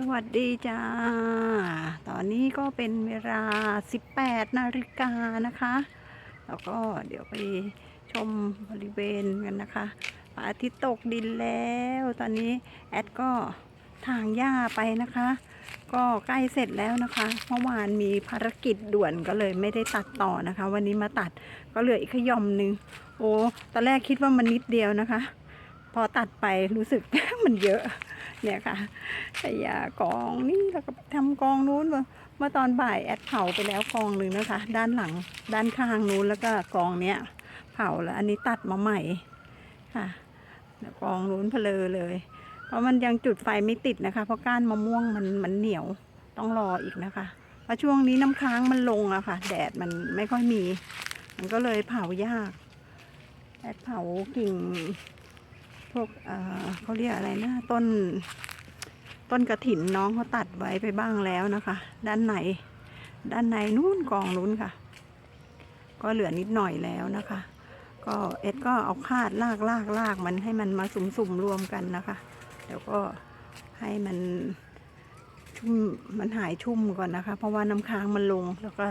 สวัสดีจ้า ตอนนี้ก็เป็นเวลา 18 นาฬิกานะคะ แล้วก็เดี๋ยวไปชมบริเวณกันนะคะพระอาทิตย์ตกดินแล้ว ตอนนี้แอดก็ทางหญ้าไปนะคะ ก็ใกล้เสร็จแล้วนะคะ เมื่อวานมีภารกิจด่วนก็เลยไม่ได้ตัดต่อนะคะ วันนี้มาตัดก็เหลืออีกขย่อมหนึ่งโอ้ ตอนแรกคิดว่ามันนิดเดียวนะคะ อตัดไปรู้สึก มันเยอะเนี่ยค่ะขยะกองนี่แล้วก็ทำกองนู้นเมื่อตอนบ่ายแอดเผาไปแล้วกองหนึ่งนะคะ ด้านหลังด้านข้างนู้นแล้วก็กองเนี้ยเผาแล้ว อันนี้ตัดมาใหม่ค่ะแล้วกองนู้นเพลอเลย เพราะมันยังจุดไฟไม่ติดนะคะ เพราะก้านมะม่วงมันมันเหนียวต้องรออีกนะคะเพราะช่วงนี้น้ำค้างมันลงอะค่ะ แดดมันไม่ค่อยมี มันก็เลยเผายากแอดเผากิ่ง พวกเเขาเรียกอะไรนะ ต้น ต้นกระถินน้องเขาตัดไว้ไปบ้างแล้วนะคะ ด้านในด้านในนู้นกองนู้นค่ะ ก็เหลือนิดหน่อยแล้วนะคะ ก็เอ็ดก็เอาคาดลากลากลากมันให้มันมาสุมสุมๆรวมกันนะคะเดี๋ยวก็ให้มันชุ่มมันหายชุ่มก่อนนะคะ เพราะว่าน้ำค้างมันลง แล้วก็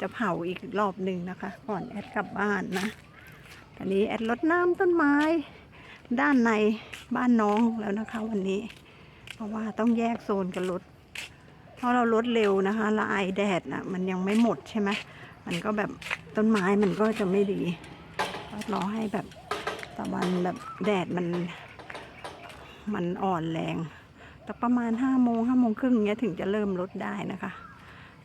จะเผาอีกรอบหนึ่งนะคะ ก่อนแอดกลับบ้านนะตอนนี้แอดลดน้ำต้นไม้ ด้านในบ้านน้องแล้วนะคะ วันนี้ เพราะว่าต้องแยกโซนกันรถเพราะเราลดเร็วนะคะละไอแดดนะมันยังไม่หมดใช่ไหมมันก็แบบต้นไม้มันก็จะไม่ดีก็รอให้แบบตะวันแบบแดดมัน มันอ่อนแรงแต่ประมาณห้าโมงห้าโมงครึ่งเนี้ยถึงจะเริ่มลดได้นะคะ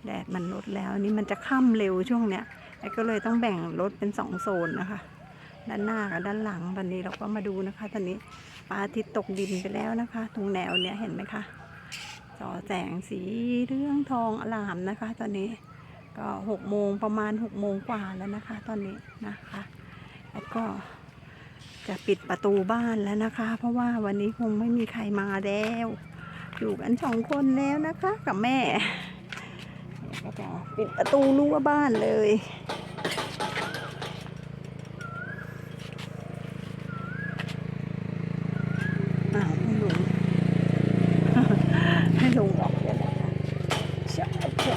แดดมันลดแล้วนี่มันจะค่ำเร็วช่วงเนี้ยไอ้ก็เลยต้องแบ่งรถเป็นสองโซนนะคะ ด้านหน้ากับด้านหลังตอนนี้เราก็มาดูนะคะตอนนี้พระอาทิตตกดินไปแล้วนะคะ ตรงแนวเนี้ยเห็นไหมคะจอแสงสีเรื่องทองอลามนะคะ ตอนนี้ก็หกโมงประมาณหกโมงกว่าแล้วนะคะ ตอนนี้นะคะแล้วก็จะปิดประตูบ้านแล้วนะคะ เพราะว่าวันนี้คงไม่มีใครมาแล้วอยู่กันสองคนแล้วนะคะ กับแม่ก็จะปิดประตูรั้วบ้านเลย อ้าวให้ลุง ให้ลุงออกเดี๋ยวนะคะเช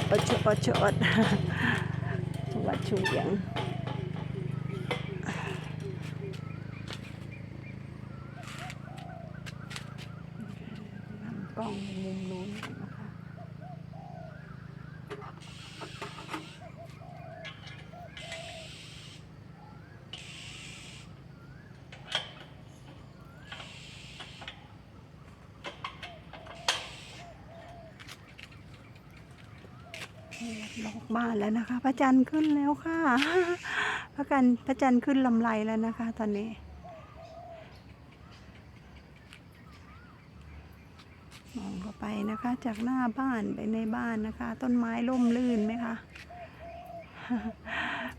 ด เชดเชดเชดวัดชูเสียงนำก ล้องมุมนู้นก่อนนะคะล็อกบ้านแล้วนะคะพระจันทร์ขึ้นแล้วค่ะพระกันพระจันทร์ขึ้นลำไรแล้วนะคะ ตอนนี้มองเข้าไปนะคะ จากหน้าบ้านไปในบ้านนะคะ ต้นไม้ร่มรื่นไหมคะ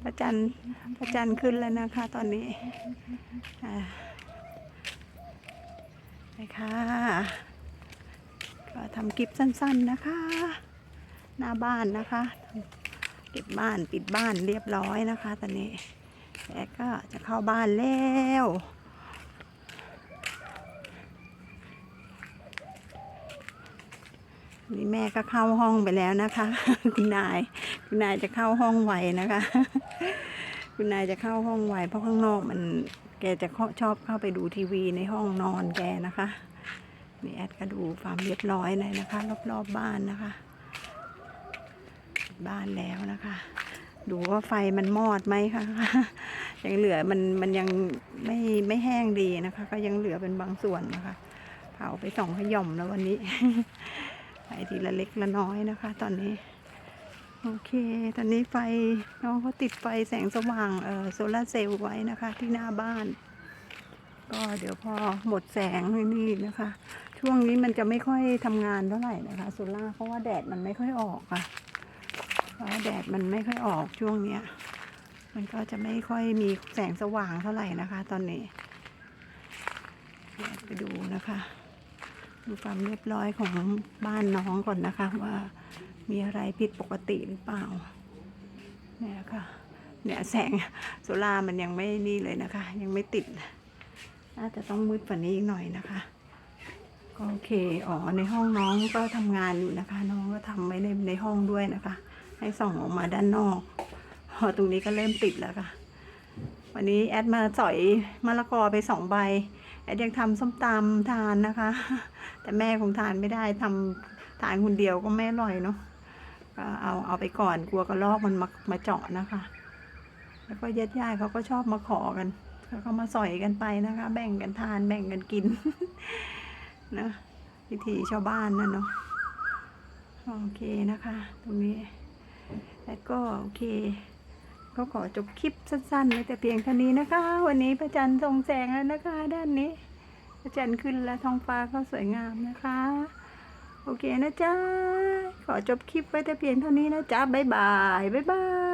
พระจันทร์พระจันทร์ขึ้นแล้วนะคะ ตอนนี้ไปค่ะก็ทำคลิปสั้น ๆนะคะ หน้าบ้านนะคะ เก็บบ้านปิดบ้านเรียบร้อยนะคะ ตอนนี้แอดก็จะเข้าบ้านแล้วนี่แม่ก็เข้าห้องไปแล้วนะคะ คุณนาย คุณนายจะเข้าห้องไวนะคะ คุณนายจะเข้าห้องไวเพราะข้างนอกมันแกจะชอบเข้าไปดูทีวีในห้องนอนแกนะคะนี่แอดก็ดูความเรียบร้อยเลยนะคะ รอบๆบบ้านนะคะ บ้านแล้วนะคะ ดูว่าไฟมันมอดไหมคะยังเหลือมันมันยังไม่ไม่แห้งดีนะคะ ก็ยังเหลือเป็นบางส่วนนะคะ เผาไปสองขย่อมแล้ววันนี้ไปทีละเล็กละน้อยนะคะ ตอนนี้โอเค ตอนนี้ไฟน้องเขาติดไฟแสงสว่างเอ่อโซลาร์เซลล์ไว้นะคะ ที่หน้าบ้าน ก็เดี๋ยวพอหมดแสงนี่นะคะ ช่วงนี้มันจะไม่ค่อยทำงานเท่าไหร่นะคะโซล่าเพราะว่าแดดมันไม่ค่อยออกค่ะเพราะ ว่าแดดมันไม่ค่อยออกช่วงเนี้ย มันก็จะไม่ค่อยมีแสงสว่างเท่าไหร่นะคะ ตอนนี้ไปดูนะคะ ดูความเรียบร้อยของบ้านน้องก่อนนะคะ ว่ามีอะไรผิดปกติหรือเปล่า เนี่ยค่ะเนี่ยแสงโซล่ามันยังไม่นี่เลยนะคะ ยังไม่ติด น่าจะต้องมืดกว่านี้อีกหน่อยนะคะก็โอเค อ๋อ ในห้องน้องก็ทำงานอยู่นะคะ น้องก็ทำไว้ในในห้องด้วยนะคะ ให้ส่องออกมาด้านนอกพอตรงนี้ก็เริ่มติดแล้วค่ะ วันนี้แอดมาสอยมะละกอไปสองใบ แอดยังทำส้มตำทานนะคะ แต่แม่คงทานไม่ได้ทำทานคนเดียวก็ไม่อร่อยเนาะก็เอาเอาไปก่อนกลัวกระรอกมันมามาเจาะนะคะ แล้วก็ญาติญาติเขาก็ชอบมาขอกันเขาก็มาสอยกันไปนะคะ แบ่งกันทานแบ่งกันกินนะวิถีชาวบ้านนั่นเนาะโอเคนะคะ ตรงนี้ แล้วก็โอเค ก็ขอจบคลิปสั้นๆไว้แต่เพียงเท่านี้นะคะ วันนี้พระจันทร์ทรงแสงแล้วนะคะ ด้านนี้ พระจันทร์ขึ้นและท้องฟ้าก็สวยงามนะคะ โอเคนะจ๊ะ ขอจบคลิปไว้แต่เพียงเท่านี้นะจ๊ะบ๊ายบายบ๊ายบาย